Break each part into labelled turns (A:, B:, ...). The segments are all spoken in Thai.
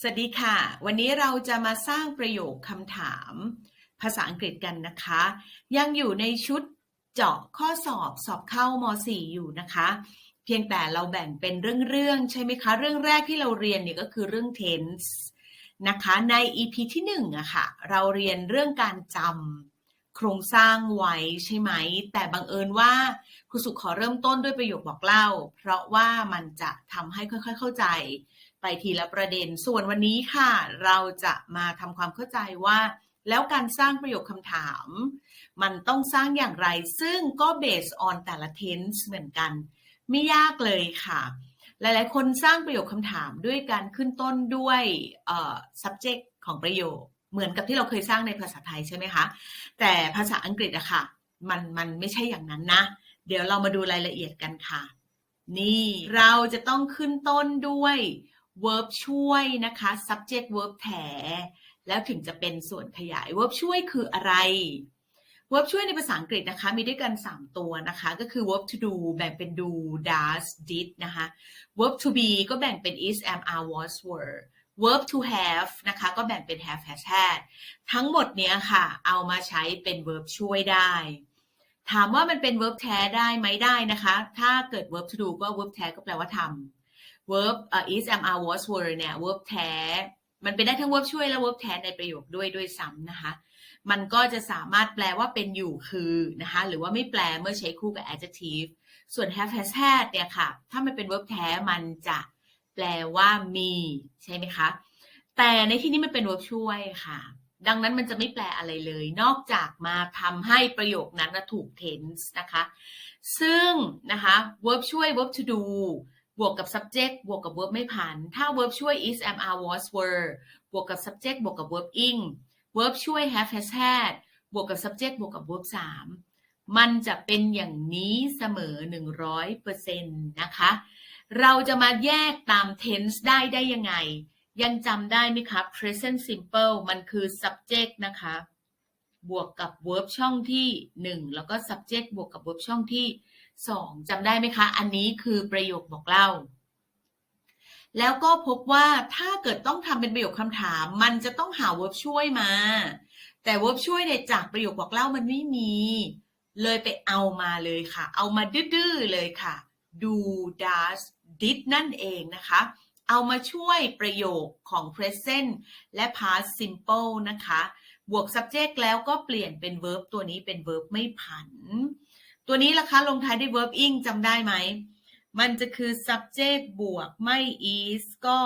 A: สวัสดีค่ะ วันนี้เราจะมาสร้างประโยคคำถาม ภาษาอังกฤษกันนะคะ ยังอยู่ในชุดเจาะข้อสอบสอบเข้าม .4 อยู่นะคะ เพียงแต่เราแบ่งเป็นเรื่องๆใช่ไหมคะ เรื่องแรกที่เราเรียนเนี่ยก็คือเรื่อง tense นะคะใน EP ที่1อะค่ะเราเรียนเรื่องการจำโครงสร้างไว้ใช่ไหม แต่บังเอิญว่าครูสุขขอเริ่มต้นด้วยประโยคบอกเล่า เพราะว่ามันจะทำให้ค่อยๆเข้าใจ ไปทีละประเด็น ส่วนวันนี้ค่ะ เราจะมาทำความเข้าใจว่า แล้วการสร้างประโยคคำถาม มันต้องสร้างอย่างไร ซึ่งก็ based on แต่ละ tense เหมือนกัน ไม่ยากเลยค่ะ หลายๆ คนสร้างประโยคคำถามด้วยการขึ้นต้นด้วย subject ของประโยค เหมือนกับที่เราเคยสร้างในภาษาไทยใช่ไหมคะ แต่ภาษาอังกฤษอะค่ะ มันมันไม่ใช่อย่างนั้นนะ เดี๋ยวเรามาดูรายละเอียดกันค่ะ นี่เราจะต้องขึ้นต้นด้วย verb ช่วยนะคะ subject verb แถแล้วถึงจะเป็นส่วนขยาย verb ช่วยคืออะไร verb ช่วยในภาษาอังกฤษนะคะ มีด้วยกัน 3 ตัวนะคะ ก็คือ verb to do แบ่งเป็น do does did นะคะ verb to be ก็แบ่งเป็น is am are was were verb to have นะคะ ก็แบ่งเป็น have has had ทั้งหมดเนี้ยค่ะ เอามาใช้เป็น verb ช่วยได้ ถามว่ามันเป็น verb แท้ได้ไหมได้นะคะ ถ้าเกิด verb to do ก็ verb แท้ก็แปลว่าทำ verb uh, is am are was were เนี่ย verb แท้ มันเป็นได้ทั้ง verb ช่วยและ verb แท้ในประโยคด้วยด้วยซ้ำนะคะ มันก็จะสามารถแปลว่าเป็นอยู่คือนะคะ หรือว่าไม่แปลเมื่อใช้คู่กับ adjective ส่วน have has had เนี่ยค่ะ ถ้ามันเป็น verb แท้ มันจะแปลว่ามีใช่ไหมคะ แต่ในที่นี้มันเป็น verb ช่วยค่ะ ดังนั้นมันจะไม่แปลอะไรเลย นอกจากมาทำให้ประโยคนั้นถูก tense นะคะ ซึ่งนะคะ verb ช่วย verb to do บวกกับ subject บวกกับ verb ไม่ผัน ถ้า verb ช่วย is am are was were บวกกับ subject บวกกับ verb ing verb ช่วย have has had บวกกับ subject บวกกับ verb 3 มันจะเป็นอย่างนี้เสมอ 100%นะคะ เราจะมาแยกตาม tense ได้ได้ยังไง ยังจำได้ไหมคะ present simple มันคือ subject นะคะ บวกกับ verb ช่องที่ 1 แล้วก็ subject บวกกับ verb ช่องที่ 2จำได้ไหมคะ อันนี้คือประโยคบอกเล่า แล้วก็พบว่าถ้าเกิดต้องทำเป็นประโยคคำถาม มันจะต้องหา verb ช่วยมา แต่ verb ช่วยในจากประโยคบอกเล่ามันไม่มี เลยไปเอามาเลยค่ะ เอามาดื้อเลยค่ะ do does did นั่นเองนะคะ เอามาช่วยประโยคของ present และ past simple นะคะ บวก subject แล้วก็เปลี่ยนเป็น verb ตัวนี้เป็น verb ไม่ผัน ตัวนี้ล่ะคะลงท้ายด้วย verb ing จำได้ไหม มันจะคือ subject บวกไม่ is ก็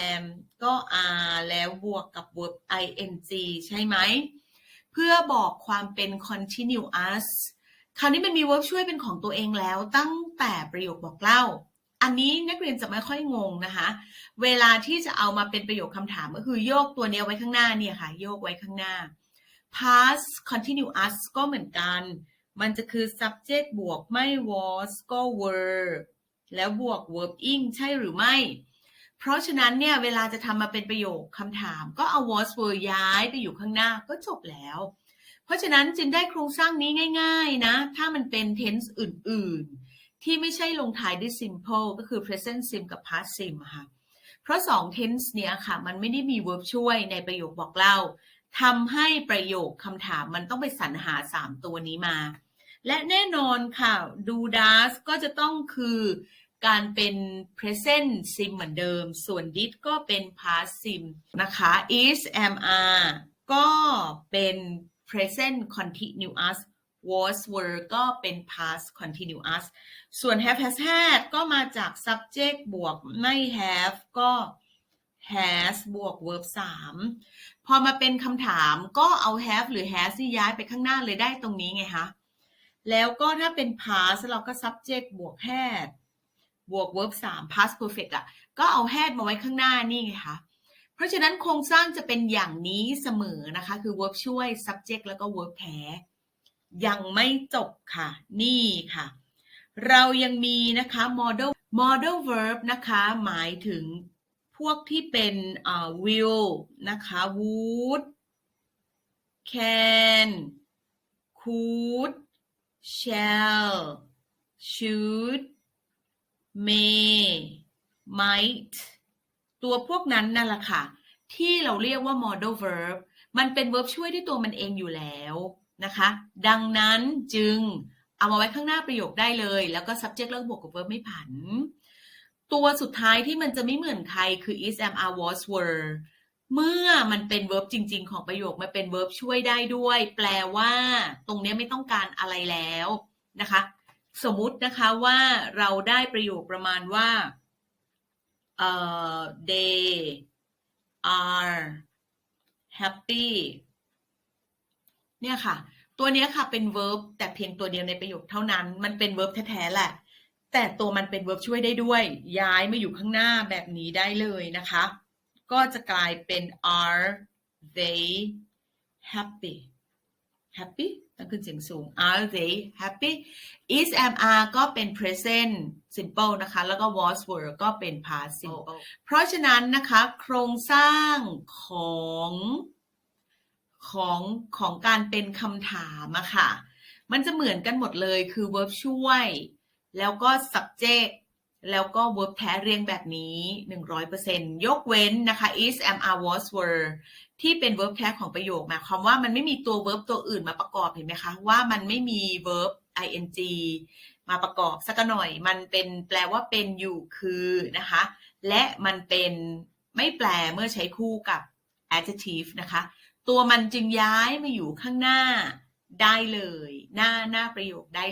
A: am ก็ are แล้วบวกกับ verb ing ใช่ไหม เพื่อบอกความเป็น continuous คราวนี้มันมี verb ช่วยเป็นของตัวเองแล้วตั้งแต่ประโยคบอกเล่า อันนี้นักเรียนจะไม่ค่อยงงนะคะ เวลาที่จะเอามาเป็นประโยคคำถามก็คือโยกตัวเนี้ยไว้ข้างหน้าเนี่ยค่ะ โยกไว้ข้างหน้า past continuous ก็เหมือนกัน มันจะคือ subject บวกไม่ was ก็ were แล้วบวก verb ing ใช่หรือไม่ เพราะฉะนั้นเนี่ยเวลาจะทำมาเป็นประโยคคำถามก็เอา was were ย้ายไปอยู่ข้างหน้าก็จบแล้ว เพราะฉะนั้นจึงได้โครงสร้างนี้ง่าย ๆ นะ ถ้ามันเป็น tense อื่น ๆ ที่ไม่ใช่ลงท้ายด้วย simple ก็คือ present sim กับ past sim อะค่ะเพราะ 2 tense เนี้ยค่ะมันไม่ได้มี verb ช่วยในประโยคบอกเล่าทำให้ประโยคคำถามมันต้องไปสรรหา 3 ตัวนี้มา และแน่นอนค่ะ do does ก็จะต้องคือการเป็น present sim เหมือนเดิม ส่วน did ก็เป็น past sim นะคะ is am are ก็เป็น present continuous was were ก็เป็น past continuous ส่วน have has had ก็มาจาก subject บวกไม่ have ก็ has บวก verb 3 พอมาเป็นคำถามก็เอา have หรือ has ที่ย้ายไปข้างหน้าเลยได้ตรงนี้ไงคะ แล้วก็ถ้าเป็น past เราก็ subject บวก had บวก verb 3 past perfect อะ ก็เอา had มาไว้ข้างหน้านี่ไงคะเพราะฉะนั้นโครงสร้างจะเป็นอย่างนี้เสมอนะคะ คือ verb ช่วย subject แล้วก็ verb แท้ยังไม่จบค่ะ นี่ค่ะ เรายังมีนะคะ model model verb นะคะ หมายถึงพวกที่เป็น will นะคะ would can could shall should may might ตัวพวกนั้นนั่นแหละค่ะ ที่เราเรียกว่า modal verb มันเป็น verb ช่วยด้วยตัวมันเองอยู่แล้วนะคะ ดังนั้นจึงเอามาไว้ข้างหน้าประโยคได้เลย แล้วก็ subject เลิกบวกกับ verb ไม่ผัน ตัวสุดท้ายที่มันจะไม่เหมือนใครคือ is am are was were เมื่อมันเป็น verb จริง ๆ ของประโยค มันเป็น verb ช่วยได้ด้วย แปลว่า ตรงนี้ไม่ต้องการอะไรแล้วนะคะ สมมุตินะคะว่าเราได้ประโยคประมาณว่าเอ่อ they are happy เนี่ยค่ะ ตัวนี้ค่ะเป็น verb แต่เพียงตัวเดียวในประโยคเท่านั้น มันเป็น verb แท้ๆแหละ แต่ตัวมันเป็น verb ช่วยได้ด้วย ย้ายมาอยู่ข้างหน้าแบบนี้ได้เลยนะคะ ก็จะกลายเป็น are they happy happy ต้องขึ้นเสียงสูง are they happy is am are ก็เป็น present simple นะคะ แล้วก็ was were ก็เป็น past simple เพราะฉะนั้นนะคะ โครงสร้างของของของการเป็นคำถามอะค่ะ มันจะเหมือนกันหมดเลยคือ verb ช่วย แล้วก็ subject แล้วก็ verb แท้เรียงแบบนี้ 100%ยกเว้นนะคะ is am are was were ที่เป็น verb แท้ของประโยคหมายความว่ามันไม่มีตัว verb ตัวอื่นมาประกอบเห็นไหมคะ ว่ามันไม่มี verb ing มาประกอบสักหน่อย มันเป็นแปลว่าเป็นอยู่คือนะคะ และมันเป็นไม่แปลเมื่อใช้คู่กับ adjective นะคะ ตัวมันจึงย้ายมาอยู่ข้างหน้าได้เลย หน้าหน้าประโยคได้